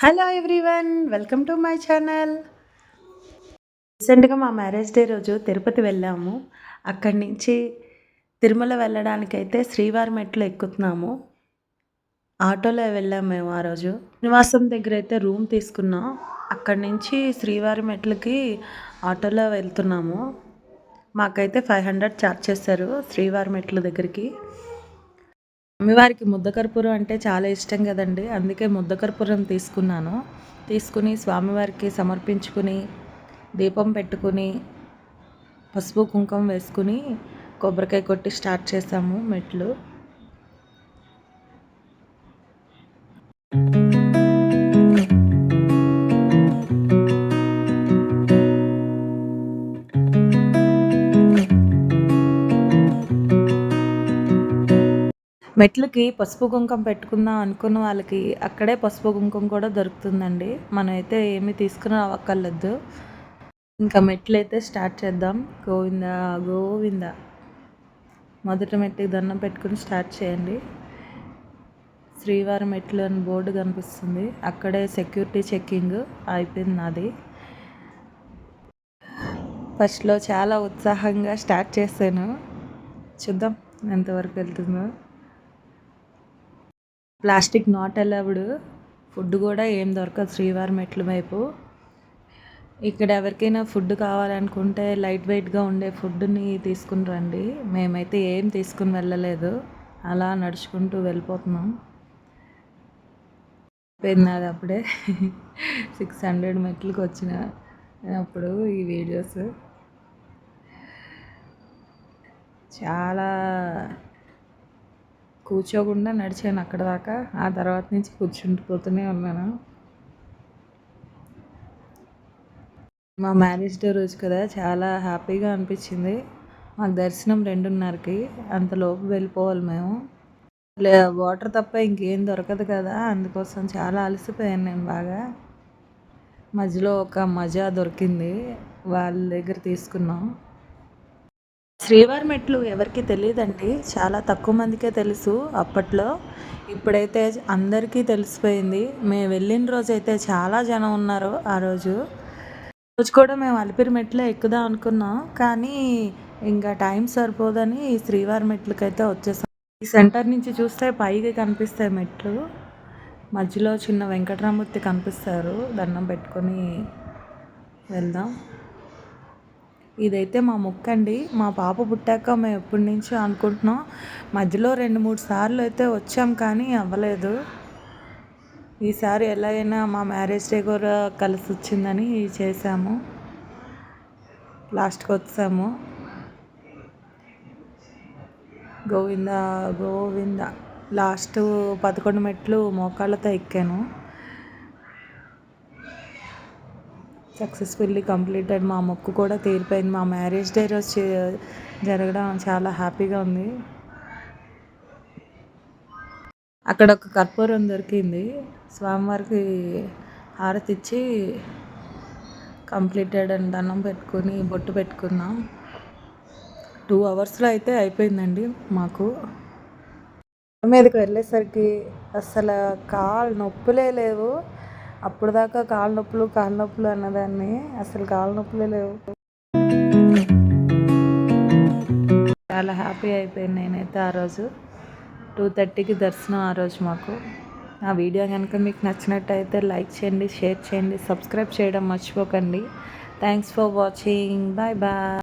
Hello everyone welcome to my channel రీసెంట్గా మా marriage day రోజు తిరుపతి వెళ్ళాము. అక్కడి నుంచి తిరుమల వెళ్ళడానికైతే శ్రీవారి మెట్లు ఎక్కుతున్నాము. ఆటోలో వెళ్ళాము మేము ఆ రోజు. నివాసం దగ్గర అయితే రూమ్ తీసుకున్నాం. అక్కడి నుంచి శ్రీవారి మెట్లకి ఆటోలో వెళ్తున్నాము. మాకైతే ఫైవ్ హండ్రెడ్ ఛార్జ్ చేశారు శ్రీవారి మెట్ల దగ్గరికి. అమ్మవారికి ముద్దకర్పూరం అంటే చాలా ఇష్టం కదండి. అందుకే ముద్దకర్పూరం తీసుకున్నాను. తీసుకుని స్వామివారికి సమర్పించుకుని దీపం పెట్టుకుని పసుపు కుంకుమ వేసుకుని కొబ్బరికాయ కొట్టి స్టార్ట్ చేసాము మెట్లు. మెట్లకి పసుపు కుంకుమ పెట్టుకుందాం అనుకున్న వాళ్ళకి అక్కడే పసుపు కుంకుమ కూడా దొరుకుతుందండి. మనం అయితే ఏమీ తీసుకుని అవ్వక్కర్లేదు ఇంకా మెట్లు అయితే స్టార్ట్ చేద్దాం. గోవింద గోవింద. మొదటి మెట్టుకి దండం పెట్టుకుని స్టార్ట్ చేయండి. శ్రీవారి మెట్లు అని బోర్డు కనిపిస్తుంది. అక్కడే సెక్యూరిటీ చెక్కింగ్ అయిపోయింది నాది. ఫస్ట్లో చాలా ఉత్సాహంగా స్టార్ట్ చేశాను. చూద్దాం ఎంతవరకు వెళ్తుందో. ప్లాస్టిక్ నాట్ అలౌడ్ ఫుడ్ కూడా ఏం దొరకదు శ్రీవారి మెట్ల వైపు. ఇక్కడ ఎవరికైనా ఫుడ్ కావాలనుకుంటే లైట్ వెయిట్గా ఉండే ఫుడ్ని తీసుకుని రండి. మేమైతే ఏం తీసుకుని వెళ్ళలేదు. అలా నడుచుకుంటూ వెళ్ళిపోతున్నాం. పోయినది అప్పుడే. సిక్స్ హండ్రెడ్ మెట్లకు వచ్చిన అప్పుడు ఈ వీడియోస్. చాలా కూర్చోకుండా నడిచాను అక్కడ దాకా. ఆ తర్వాత నుంచి కూర్చుండిపోతూనే ఉన్నాను. మా మ్యారేజ్ డే రోజు కదా చాలా హ్యాపీగా అనిపించింది. మాకు దర్శనం రెండున్నరకి. అంతలోపు వెళ్ళిపోవాలి మేము. వాటర్ తప్ప ఇంకేం దొరకదు కదా. అందుకోసం చాలా అలసిపోయాను నేను బాగా. మధ్యలో ఒక మజా దొరికింది. వాళ్ళ దగ్గర తీసుకున్నాం. శ్రీవారి మెట్లు ఎవరికి తెలియదండి చాలా తక్కువ మందికే తెలుసు. అప్పట్లో ఇప్పుడైతే అందరికీ తెలిసిపోయింది. మేము వెళ్ళిన రోజు అయితే చాలా జనం ఉన్నారు ఆ రోజు. రోజు కూడా మేము అలిపిరి మెట్లే ఎక్కుదాం అనుకున్నాం. కానీ ఇంకా టైం సరిపోదని శ్రీవారి మెట్లకైతే వచ్చేసాం. ఈ సెంటర్ నుంచి చూస్తే పైకి కనిపిస్తాయి మెట్లు. మధ్యలో చిన్న వెంకటరామూర్తి కనిపిస్తారు. దండం పెట్టుకొని వెళ్దాం. ఇదైతే మా మొక్క అండి మా పాప పుట్టాక మేము ఎప్పటి నుంచో అనుకుంటున్నాం. మధ్యలో రెండు మూడు సార్లు అయితే వచ్చాం కానీ అవ్వలేదు. ఈసారి ఎలాగైనా మా మ్యారేజ్ డే కూడా కలిసి వచ్చిందని చేసాము లాస్ట్కి వచ్చాము. గోవింద గోవింద. లాస్ట్ పదకొండు మెట్లు మోకాళ్ళతో ఎక్కాను. సక్సెస్ఫుల్లీ కంప్లీటెడ్ మా మొక్కు కూడా తీరిపోయింది. మా మ్యారేజ్ డే రోజు జరగడం చాలా హ్యాపీగా ఉంది. అక్కడ ఒక కర్పూరం దొరికింది. స్వామివారికి హారతి ఇచ్చి కంప్లీటెడ్ అని దండం పెట్టుకొని బొట్టు పెట్టుకున్నాం. టూ అవర్స్లో అయితే అయిపోయిందండి మాకు. మీదకి వెళ్ళేసరికి అసలు కాళ్ళు నొప్పులే లేవు. అప్పుడు దాకా కాళ్ళ నొప్పులు కాళ్ళ నొప్పులు అన్నదాన్ని అసలు కాళ్ళ నొప్పులే లేవు. చాలా హ్యాపీ అయిపోయింది నేనైతే ఆ రోజు. టూ థర్టీకి దర్శనం ఆ రోజు మాకు. ఆ వీడియో కనుక మీకు నచ్చినట్టయితే లైక్ చేయండి షేర్ చేయండి సబ్స్క్రైబ్ చేయడం మర్చిపోకండి. Thanks for watching. Bye bye.